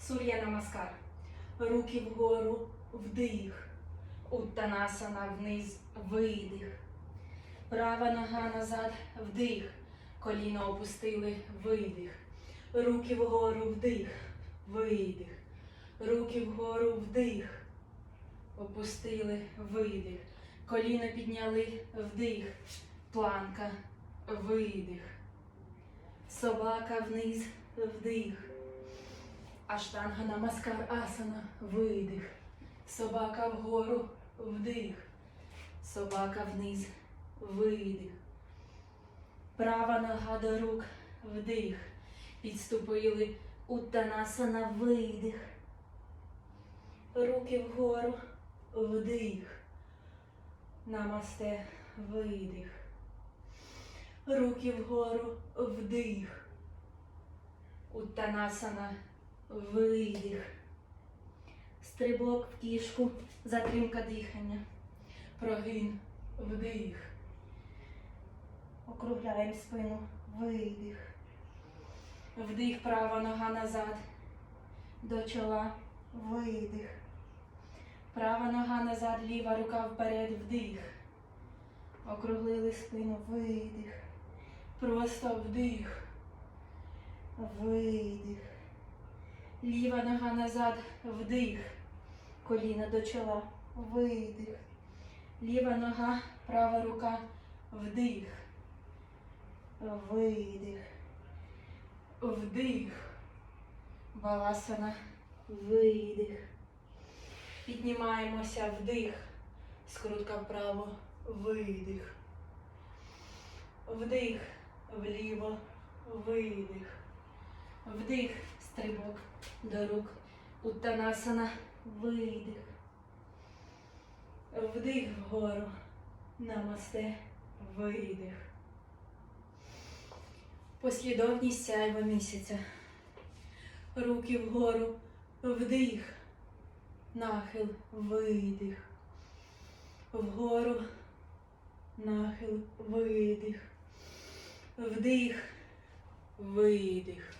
Сур'я намаскар. Руки вгору, вдих. Уттанасана вниз, видих. Права нога назад, вдих. Коліно опустили, видих. Руки вгору, вдих, видих. Руки вгору, вдих. Опустили, видих. Коліно підняли, вдих. Планка, видих. Собака вниз, вдих. Аштанга намаскар асана, видих. Собака вгору, вдих. Собака вниз, видих. Права нога до рук, вдих. Підступили уттанасана, видих. Руки вгору, вдих. Намасте, видих. Руки вгору, вдих. Уттанасана, видих. Стрибок в кішку, затримка дихання. Прогин, вдих. Округляємо спину, видих. Вдих, права нога назад. До чола, видих. Права нога назад, ліва рука вперед, вдих. Округлили спину, видих. Просто вдих. Видих. Ліва нога назад, вдих. Коліна до чола, видих. Ліва нога, права рука, вдих. Видих. Вдих. Баласана, видих. Піднімаємося, вдих. Скрутка вправо, видих. Вдих, вліво, видих. Вдих, стрибок до рук. Уттанасана, видих. Вдих вгору. Намасте, видих. Послідовність сяйва місяця. Руки вгору, вдих. Нахил, видих. Вгору, нахил, видих. Вдих, видих.